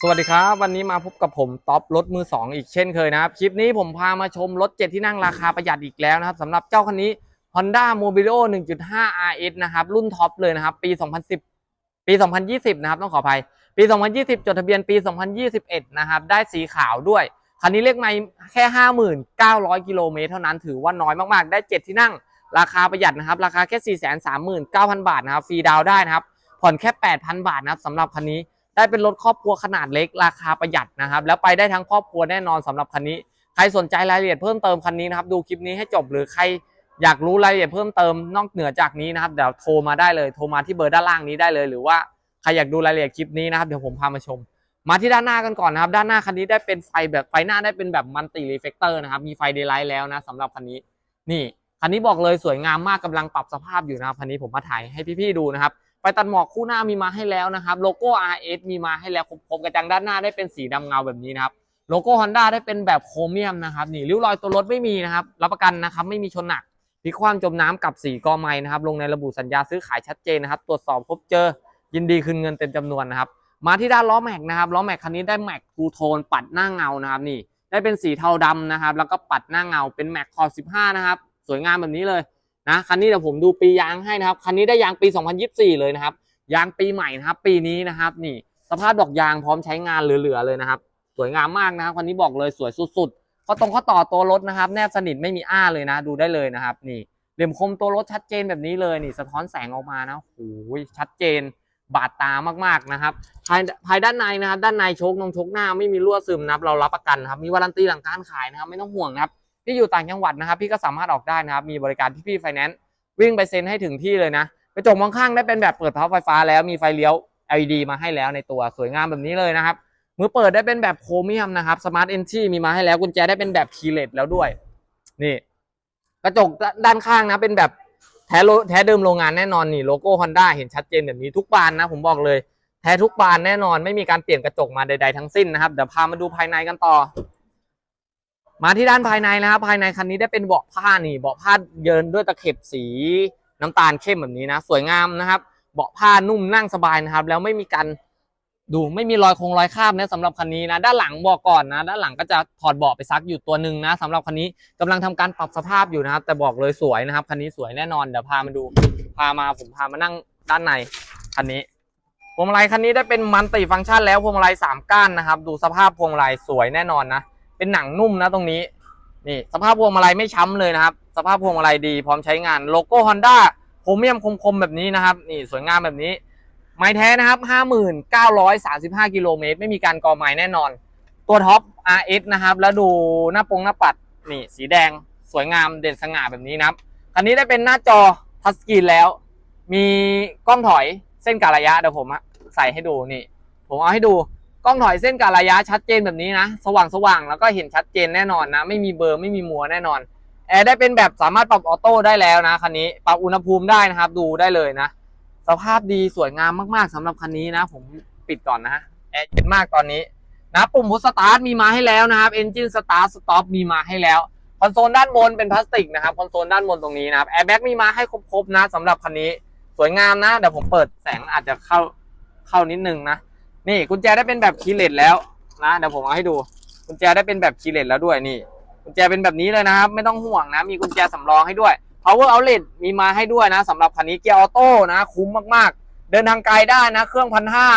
สวัสดีครับ วันนี้มาพบกับผมท็อปรถมือ 2 อีกเช่นเคยนะครับ คลิปนี้ผมพามาชมรถ 7 ที่นั่งราคาประหยัดอีกแล้วนะครับสำหรับเจ้าคันนี้ Honda Mobilio 1.5 RS นะครับ รุ่นท็อปเลยนะครับ ปี 2010 ปี 2020 นะครับ ต้องขออภัย ปี 2020 จดทะเบียนปี 2021 นะครับ ได้สีขาวด้วย คันนี้เลขไม่แค่ 59,000กิโลเมตรเท่านั้นถือว่าน้อยมากๆ ได้ 7 ที่นั่ง ราคาประหยัดนะครับ ราคาแค่ 439,000 บาทนะครับ ฟรีดาวได้นะครับ ผ่อนแค่ 8,000 บาทนะครับสำหรับคันนี้ ได้เป็นรถครอบครัวขนาดเล็กราคาประหยัดนะครับ แล้วไปได้ทั้งครอบครัวแน่นอนสำหรับคันนี้ ใครสนใจรายละเอียดเพิ่มเติมคันนี้นะครับดูคลิปนี้ให้จบหรือใครอยากรู้รายละเอียดเพิ่มเติมนอกเหนือจากนี้นะครับเดี๋ยวโทรมาได้เลยโทรมาที่เบอร์ด้านล่างนี้ได้เลยหรือว่าใครอยากดูรายละเอียดคลิปนี้นะครับเดี๋ยวผมพามาชม มาที่ด้านหน้ากันก่อนนะครับ ด้านหน้าคันนี้ได้เป็นไฟแบบไฟหน้าได้เป็นแบบมัลติรีเฟกเตอร์นะครับมีไฟเดย์ไลท์แล้วนะสำหรับคันนี้นี่คันนี้บอกเลยสวยงามมากกำลังปรับสภาพอยู่นะครับคันนี้ผมมาถ่ายให้พี่ๆดูนะครับ ไฟตัดหมอกคู่หน้ามีมาให้แล้วนะครับโลโก้ RS มีมาให้แล้วครบๆกระจังด้านหน้าได้เป็นสีดำเงาแบบนี้นะครับโลโก้ Honda ได้เป็นแบบโครเมียมนะครับนี่ริ้วรอยตัวรถไม่มีนะครับรับประกันนะครับไม่มีชนหนักพลิกคว่ำจมน้ำกับสีกอไม้นะครับลงในระบุสัญญาซื้อขายชัดเจนนะครับ ตรวจสอบพบเจอยินดีคืนเงินเต็มจำนวนนะครับมาที่ด้านล้อแม็กนะครับล้อแม็กคันนี้ได้แม็กทูโทนปัดหน้าเงานะครับนี่ได้เป็นสีเทาดำนะครับแล้วก็ปัดหน้าเงาเป็นแม็กคอ15นะครับสวยงามแบบนี้เลย นะคันนี้เดี๋ยวผมดูปียางให้นะครับคันนี้ได้ยางปี 2024 เลยนะครับยางปีใหม่นะครับ ปีนี้นะครับ นี่ สภาพดอกยางพร้อมใช้งานเหลือๆเลยนะครับ สวยงามมากนะครับคันนี้บอกเลยสวยสุดๆข้อตรงข้อต่อตัวรถนะครับ แนบสนิทไม่มีอ้าเลยนะ ดูได้เลยนะครับ นี่เหลี่ยมคมตัวรถชัดเจนแบบนี้เลยนี่ สะท้อนแสงออกมานะโอ้ยชัดเจน บาดตามากๆนะครับ ภายภายด้านในนะครับ ด้านในโชคนงโชคหน้าไม่มีรั่วซึมนะครับ เรารับประกันครับมีวารันตีหลังการขายนะครับ ไม่ต้องห่วงนะครับ พี่อยู่ต่างจังหวัดนะครับพี่ก็สามารถออกได้นะครับมีบริการที่พี่ไฟแนนซ์วิ่งไปเซ็นให้ถึงที่เลยนะกระจกมองข้างได้เป็นแบบเปิดพับไฟฟ้าแล้วมีไฟเลี้ยว LED มาให้แล้วในตัวสวยงามแบบนี้เลยนะครับมือเปิดได้เป็นแบบโครเมียมนะครับสมาร์ทเอนทรีมีมาให้แล้วกุญแจได้เป็นแบบคีย์เลสแล้วด้วย นี่ กระจกด้านข้างนะเป็นแบบแท้โลแท้เดิมโรงงานแน่นอนนี่โลโก้ Honda เห็นชัดเจนแบบนี้ทุกบานนะ ผมบอกเลย แท้ทุกบานแน่นอน ไม่มีการเปลี่ยนกระจกมาใดๆทั้งสิ้นนะครับเดี๋ยวพามาดูภายในกันต่อ มาที่ด้านภายในนะครับ ภายในคันนี้ได้เป็นเบาะผ้านี่เบาะผ้าเยินด้วยตะเข็บสีน้ำตาลเข้มแบบนี้นะ สวยงามนะครับ เบาะผ้านุ่มนั่งสบายนะครับ แล้วไม่มีการดูไม่มีรอยคงรอยคราบนะสำหรับคันนี้นะ ด้านหลังบอกก่อนนะ ด้านหลังก็จะถอดเบาะไปซักอยู่ตัวหนึ่งนะสำหรับคันนี้กำลังทำการปรับสภาพอยู่นะครับ แต่บอกเลยสวยนะครับคันนี้สวยแน่นอนเดี๋ยวพามาดูพามาผมพามานั่งด้านในคันนี้พวงมาลัยคันนี้ได้เป็นมันติฟังก์ชันแล้วพวงมาลัยสามก้านนะครับ ดูสภาพพวงมาลัยสวยแน่นอนนะ เป็นหนังนุ่มนะตรงนี้ นี่สภาพพวงมาลัยไม่ช้ำเลยนะครับ สภาพพวงมาลัยดีพร้อมใช้งานโลโก้ Honda โครเมียมคมๆแบบนี้นะครับ นี่สวยงามแบบนี้ ไม้แท้นะครับ 5935 กิโลเมตร ไม่มีการกอไม้แน่นอน ตัวท็อป RS นะครับ แล้วดูหน้าปงหน้าปัด นี่สีแดงสวยงามเด่นสง่าแบบนี้นะครับคันนี้ได้เป็นหน้าจอทัชสกรีนแล้ว มีกล้องถอยเส้นกะระยะเดี๋ยวผมอะใส่ให้ดูนี่ ผมเอาให้ดู กล้องถอยเส้นกะระยะชัดเจนแบบนี้นะ สว่างสว่างแล้วก็เห็นชัดเจนแน่นอนนะ ไม่มีเบอร์ไม่มีมัวแน่นอนแอร์ได้เป็นแบบสามารถปรับออโต้ได้แล้วนะคันนี้ปรับอุณหภูมิได้นะครับ ดูได้เลยนะ สภาพดีสวยงามมากๆสำหรับคันนี้นะ ผมปิดก่อนนะแอร์เย็นมากตอนนี้นะปุ่มพุชสตาร์ทมีมาให้แล้วนะครับเอนจินสตาร์ทสต็อปมีมาให้แล้วคอนโซลด้านบนเป็นพลาสติกนะครับคอนโซลด้านบนตรงนี้นะครับแอร์แบ็กมีมาให้ครบๆนะสำหรับคันนี้สวยงามนะเดี๋ยวผมเปิดแสงอาจจะเข้าเข้านิดนึงนะ นี่กุญแจได้เป็นแบบคีเลสแล้วนะเดี๋ยวผมเอาให้ดูกุญแจได้เป็นแบบคีเลสแล้วด้วยนี่กุญแจเป็นแบบนี้เลยนะครับ ไม่ต้องห่วงนะ มีกุญแจสำรองให้ด้วย power outlet มีมาให้ด้วยนะสำหรับคันนี้เกียร์ออโต้นะคุ้มมากๆ เดินทางไกลได้นะ เครื่องพันห้า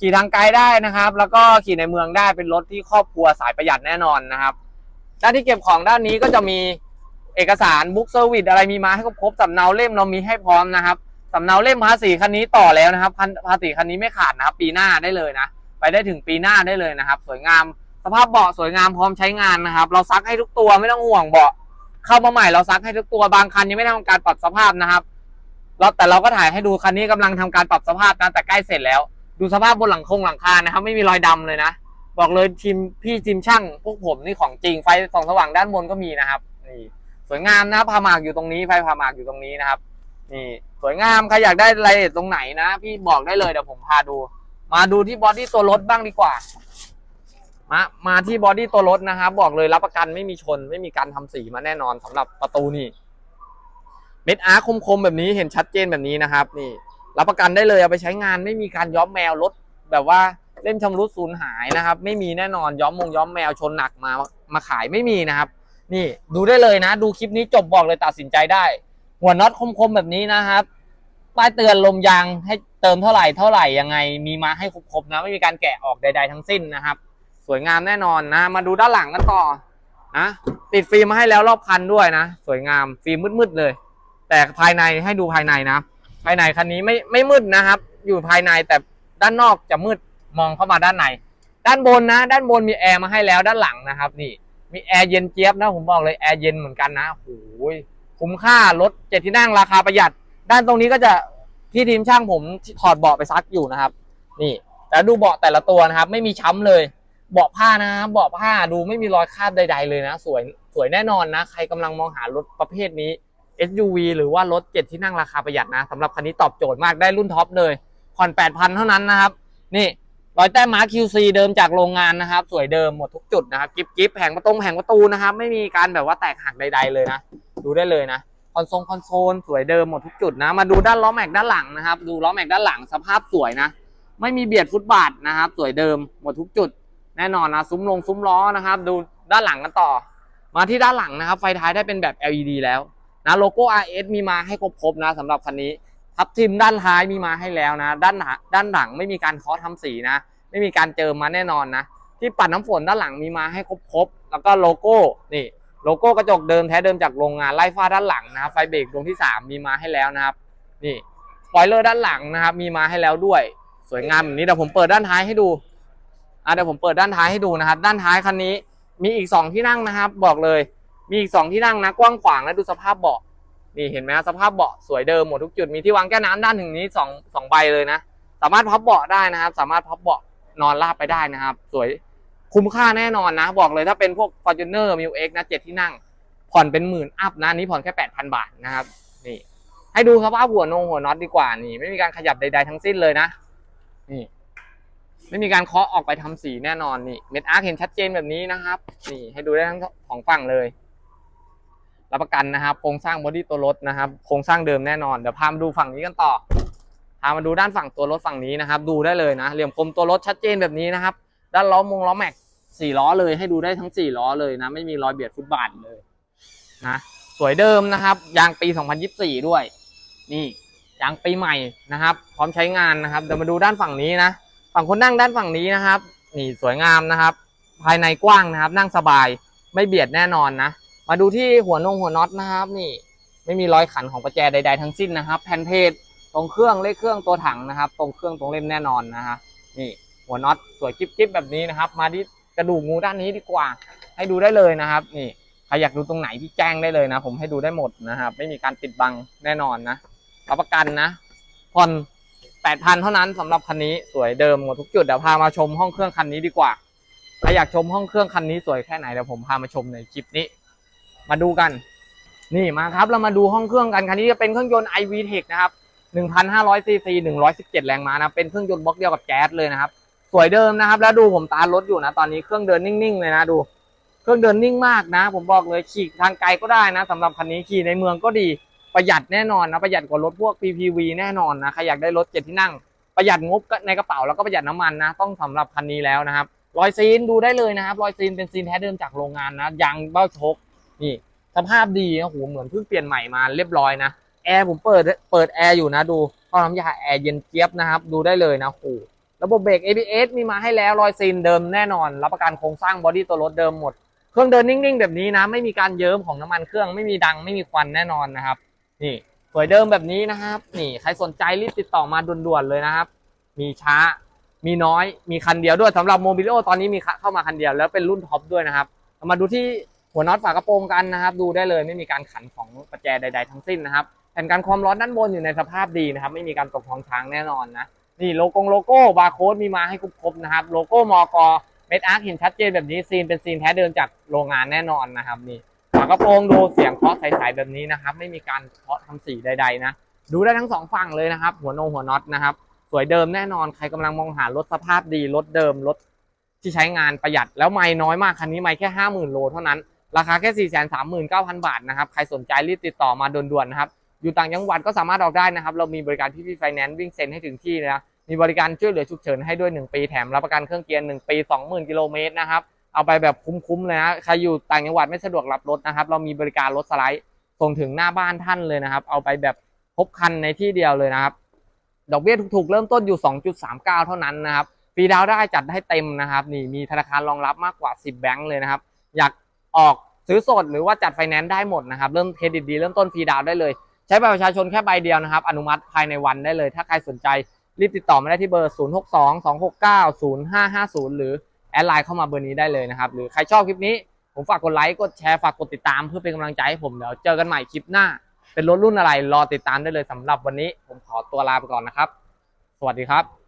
ขี่ทางไกลได้นะครับ แล้วก็ขี่ในเมืองได้เป็นรถที่ครอบครัวสายประหยัดแน่นอนนะครับด้านที่เก็บของด้านนี้ก็จะมีเอกสารบุ๊กเซอร์วิสอะไรมีมาให้ครบสำเนาเล่มเรามีให้พร้อมนะครับ สำเนาเล่มภาษีคันนี้ต่อแล้วนะครับภาษีคันนี้ไม่ขาดนะครับปีหน้าได้เลยนะ ไปได้ถึงปีหน้าได้เลยนะครับ สวยงามสภาพเบาะสวยงามพร้อมใช้งานนะครับ เราซักให้ทุกตัวไม่ต้องห่วงเบาะเข้ามาใหม่เราซักให้ทุกตัวบางคันยังไม่ทำการปรับสภาพนะครับเราแต่เราก็ถ่ายให้ดูคันนี้กำลังทำการปรับสภาพนะแต่ใกล้เสร็จแล้ว ดูสภาพบนหลังคงหลังคานะครับ ไม่มีรอยดำเลยนะ บอกเลยทีมพี่ทีมช่างพวกผมนี่ของจริงไฟส่องสว่างด้านบนก็มีนะครับ นี่ สวยงามนะพาหมากอยู่ตรงนี้ไฟพาหมากอยู่ตรงนี้นะครับ นี่ วยงามใครอยากได้รายละเอียดตรงไหนนะพี่บอกได้เลยเดี๋ยวผมพาดู มาดูที่บอดี้ตัวรถบ้างดีกว่า มามาที่บอดี้ตัวรถนะครับบอกเลยรับประกันไม่มีชนไม่มีการทำสีมาแน่นอนสำหรับประตูนี่เม็ดอาร์คมๆแบบนี้เห็นชัดเจนแบบนี้นะครับ นี่ รับประกันได้เลยเอาไปใช้งานไม่มีการย้อมแมวรถแบบว่าเล่มชำรุดสูญหายนะครับ ไม่มีแน่นอนย้อมมงย้อมแมวชนหนักมามาขายไม่มีนะครับ นี่ดูได้เลยนะ ดูคลิปนี้จบบอกเลยตัดสินใจได้ หัวน็อตคมๆแบบนี้นะครับ ป้ายเตือนลมยางให้เติมเท่าไหร่เท่าไหร่ยังไง มีมาให้ครบๆนะไม่มีการแกะออกใด ๆ ทั้งสิ้นนะครับ สวยงามแน่นอนนะ มาดูด้านหลังกันต่อนะติดฟิล์มมาให้แล้วรอบคันด้วยนะ สวยงามฟิล์มมืดๆเลย แต่ภายในให้ดูภายในนะ ภายในคันนี้ไม่ไม่มืดนะครับ อยู่ภายในแต่ด้านนอกจะมืดมองเข้ามาด้านใน ด้านบนนะ ด้านบนมีแอร์มาให้แล้วด้านหลังนะครับ นี่ มีแอร์เย็นเจี๊ยบนะผมบอกเลยแอร์เย็นเหมือนกันนะโอ้ยคุ้มค่ารถเจ็ดที่นั่งราคาประหยัด ด้านตรงนี้ก็จะที่ทีมช่างผมถอดเบาะไปซักอยู่นะครับ นี่แต่ดูเบาะแต่ละตัวนะครับ ไม่มีช้ำเลยเบาะผ้านะครับเบาะผ้าดูไม่มีรอยคราบใด ๆ เลยนะ สวยสวยแน่นอนนะ ใครกำลังมองหารถประเภทนี้ SUV หรือว่ารถเจ็ดที่นั่งราคาประหยัดนะสำหรับคันนี้ตอบโจทย์มากได้รุ่นท็อปเลยผ่อน8,000 เท่านั้นนะครับ นี่รอยแต้มมาร์ค QC เดิมจากโรงงานนะครับ สวยเดิมหมดทุกจุดนะครับ กิบกิบแผงประตูแผงประตูนะครับ ไม่มีการแบบว่าแตกหักใด ๆ เลยนะ ดูได้เลยนะ คอนโซลคอนโซลสวยเดิมหมดทุกจุดนะ มาดูด้านล้อแม็กด้านหลังนะครับ ดูล้อแม็กด้านหลังสภาพสวยนะ ไม่มีเบียดฟุตบาทนะครับ สวยเดิมหมดทุกจุด แน่นอนนะซุ้มลงซุ้มล้อนะครับ ดูด้านหลังกันต่อ มาที่ด้านหลังนะครับ ไฟท้ายได้เป็นแบบ LED แล้วนะโลโก้ RS มีมาให้ครบๆนะสำหรับคันนี้ทับทิมด้านท้ายมีมาให้แล้วนะ ด้านหลังด้านหลังไม่มีการเคาะทำสีนะ ไม่มีการเจิมมาแน่นอนนะ ที่ปัดน้ำฝนด้านหลังมีมาให้ครบๆแล้วก็โลโก้นี่ โลโก้กระจกเดิมแท้เดิมจากโรงงานไล่ฟ้าด้านหลังนะครับไฟเบรกดวงที่ 3 มีมาให้แล้วนะครับนี่สปอยเลอร์ด้านหลังนะครับ มีมาให้แล้วด้วย สวยงามแบบนี้เดี๋ยวผมเปิดด้านท้ายให้ดูอะเดี๋ยวผมเปิดด้านท้ายให้ดูนะครับ ด้านท้ายคันนี้มีอีกสองที่นั่งนะครับ บอกเลยมีอีกสองที่นั่งนะกว้างขวางและดูสภาพเบาะนี่เห็นไหมสภาพเบาะสวยเดิมหมดทุกจุดมีที่วางแก้วน้ำด้านถึงนี้สองสองใบเลยนะ สามารถพับเบาะได้นะครับ สามารถพับเบาะนอนราบไปได้นะครับ สวย คุ้มค่าแน่นอนนะ บอกเลยถ้าเป็นพวก Fortuner m i l X นะเจ็ดที่นั่ง ผ่อนเป็นหมื่นอัพนะนี้ผ่อนแค่แปดพันบาทนะครับนี่ให้ดูสภาพหัวนงหัวน็อตดีกว่านี่ ไม่มีการขยับใดๆทั้งสิ้นเลยนะนี่ไม่มีการเคาะออกไปทำสีแน่นอนนี่เม็ดอาร์คเห็นชัดเจนแบบนี้นะครับ นี่ให้ดูได้ทั้งสองฝั่งเลยรับประกันนะครับ โครงสร้างบอดี้ตัวรถนะครับ โครงสร้างเดิมแน่นอนเดี๋ยวพามาดูฝั่งนี้กันต่อพามาดูด้านฝั่งตัวรถฝั่งนี้นะครับ ดูได้เลยนะเหลี่ยมคมตัวรถชัดเจนแบบนี้นะครับ ด้านล้อมงล้อแม็ก สี่ล้อเลยให้ดูได้ทั้งสี่ล้อเลยนะ ไม่มีรอยเบียดฟุตบาทเลยนะสวยเดิมนะครับยางปี 2024 ด้วย นี่ยางปีใหม่นะครับ พร้อมใช้งานนะครับเดี๋ยวมาดูด้านฝั่งนี้นะฝั่งคนนั่งด้านฝั่งนี้นะครับ นี่สวยงามนะครับ ภายในกว้างนะครับ นั่งสบายไม่เบียดแน่นอนนะ มาดูที่หัวนงหัวน็อตนะครับ นี่ไม่มีรอยขันของประแจใด ๆ ทั้งสิ้นนะครับ แผ่นเพจตรงเครื่องเลขเครื่องตัวถังนะครับ ตรงเครื่องตรงเล่มแน่นอนนะฮะนี่หัวน็อตสวยกิ๊บๆแบบนี้นะครับ มาที่ กระดูกงูด้านนี้ดีกว่า ให้ดูได้เลยนะครับ นี่ใครอยากดูตรงไหนที่แจ้งได้เลยนะ ผมให้ดูได้หมดนะครับ ไม่มีการปิดบังแน่นอนนะรับประกันนะผ่อนแปดพันเท่านั้นสำหรับคันนี้สวยเดิมหมดทุกจุดเดี๋ยวพามาชมห้องเครื่องคันนี้ดีกว่าใครอยากชมห้องเครื่องคันนี้สวยแค่ไหนเดี๋ยวผมพามาชมในคลิปนี้ มาดูกัน นี่มาครับเรามาดูห้องเครื่องกันคันนี้จะเป็นเครื่องยนต์ iVTEC นะครับ1,500ซีซี117 แรงม้านะเป็นเครื่องยนต์บล็อกเดียวกับแจ๊สเลยนะครับ สวยเดิมนะครับ แล้วดูผมตารถอยู่นะ ตอนนี้เครื่องเดินนิ่งๆเลยนะดู เครื่องเดินนิ่งมากนะ ผมบอกเลยขี่ทางไกลก็ได้นะสำหรับคันนี้ขี่ในเมืองก็ดีประหยัดแน่นอนนะประหยัดกว่ารถพวก PPV แน่นอนนะใครอยากได้รถเจ็ดที่นั่ง ประหยัดงบในกระเป๋าแล้วก็ประหยัดน้ำมันนะ ต้องสำหรับคันนี้แล้วนะครับรอยซีนดูได้เลยนะครับรอยซีนเป็นซีนแท้เดิมจากโรงงานนะยางเบ้าชคนี่สภาพดีนะโหเหมือนเพิ่งเปลี่ยนใหม่มาเรียบร้อยนะแอร์ผมเปิดเปิดแอร์อยู่นะดูท่อน้ำยาแอร์เย็นเจี๊ยบนะครับ ดูได้เลยนะโห ระบบเบรก ABS มีมาให้แล้วรอยซีนเดิมแน่นอน รับประกันโครงสร้างบอดี้ตัวรถเดิมหมด เครื่องเดินนิ่งๆ แบบนี้นะ ไม่มีการเยิ้มของน้ำมันเครื่องไม่มีดังไม่มีควันแน่นอนนะครับ นี่สวยเดิมแบบนี้นะครับ นี่ใครสนใจรีบติดต่อมาด่วนๆเลยนะครับ มีช้ามีน้อยมีคันเดียวด้วยสำหรับโมบิโอตอนนี้มีเข้ามาคันเดียวแล้วเป็นรุ่นท็อปด้วยนะครับมาดูที่หัวน็อตฝากระโปรงกันนะครับ ดูได้เลยไม่มีการขันของประแจใด ๆ ทั้งสิ้นนะครับแผ่นกันความร้อนด้านบนอยู่ในสภาพดีนะครับ ไม่มีการตกท้องช้างแน่นอนนะ นี่โลโก้โลโก้บาร์โค้ดมีมาให้ครบๆนะครับ โลโก้มอกเม็ดอาร์คเห็นชัดเจนแบบนี้ซีนเป็นซีนแท้เดิมจากโรงงานแน่นอนนะครับนี่ฝากระโปรงดูเสียงเคาะใสๆแบบนี้นะครับ ไม่มีการเคาะทำสีใดๆนะ ดูได้ทั้งสองฝั่งเลยนะครับ หัวนงหัวน็อตนะครับ สวยเดิมแน่นอนใครกำลังมองหารถสภาพดีรถเดิมรถที่ใช้งานประหยัดแล้วไม่น้อยมากคันนี้ไม่แค่ห้าหมื่นโลเท่านั้นราคาแค่สี่แสนสามหมื่นเก้าพันบาทนะครับ ใครสนใจรีบติดต่อมาด่วนๆนะครับ อยู่ต่างจังหวัดก็สามารถออกได้นะครับ เรามีบริการพี่พี่ไฟแนนซ์วิ่งเซ็นให้ถึงที่นะมีบริการช่วยเหลือฉุกเฉินให้ด้วย 1 ปีแถมรับประกันเครื่องเกียร์1ปี 20,000กิโลเมตรนะครับเอาไปแบบคุ้มๆเลยนะใครอยู่ต่างจังหวัดไม่สะดวกรับรถนะครับ เรามีบริการรถสไลด์ส่งถึงหน้าบ้านท่านเลยนะครับ เอาไปแบบครบคันในที่เดียวเลยนะครับ ดอกเบี้ยถูกๆ เริ่มต้นอยู่ 2.39 เท่านั้นนะครับฟรีดาวน์ได้จัดให้เต็มนะครับ นี่มีธนาคารรองรับมากกว่า 10 แบงก์เลยนะครับ อยากออกซื้อสดหรือว่าจัดไฟแนนซ์ได้หมดนะครับ เริ่มเครดิตดีเริ่มต้นฟรีดาวได้เลย ใช้บัตรประชาชนแค่ใบเดียวนะครับ อนุมัติภายในวันได้เลย ถ้าใครสนใจรีบติดต่อมาได้ที่เบอร์ 0622690550 หรือแอดไลน์เข้ามาเบอร์นี้ได้เลยนะครับ หรือใครชอบคลิปนี้ ผมฝากกดไลค์กดแชร์ฝากกดติดตามเพื่อเป็นกำลังใจให้ผมเดี๋ยวเจอกันใหม่คลิปหน้า เป็นรถรุ่นอะไรรอติดตามได้เลยสำหรับวันนี้ ผมขอตัวลาไปก่อนนะครับ สวัสดีครับ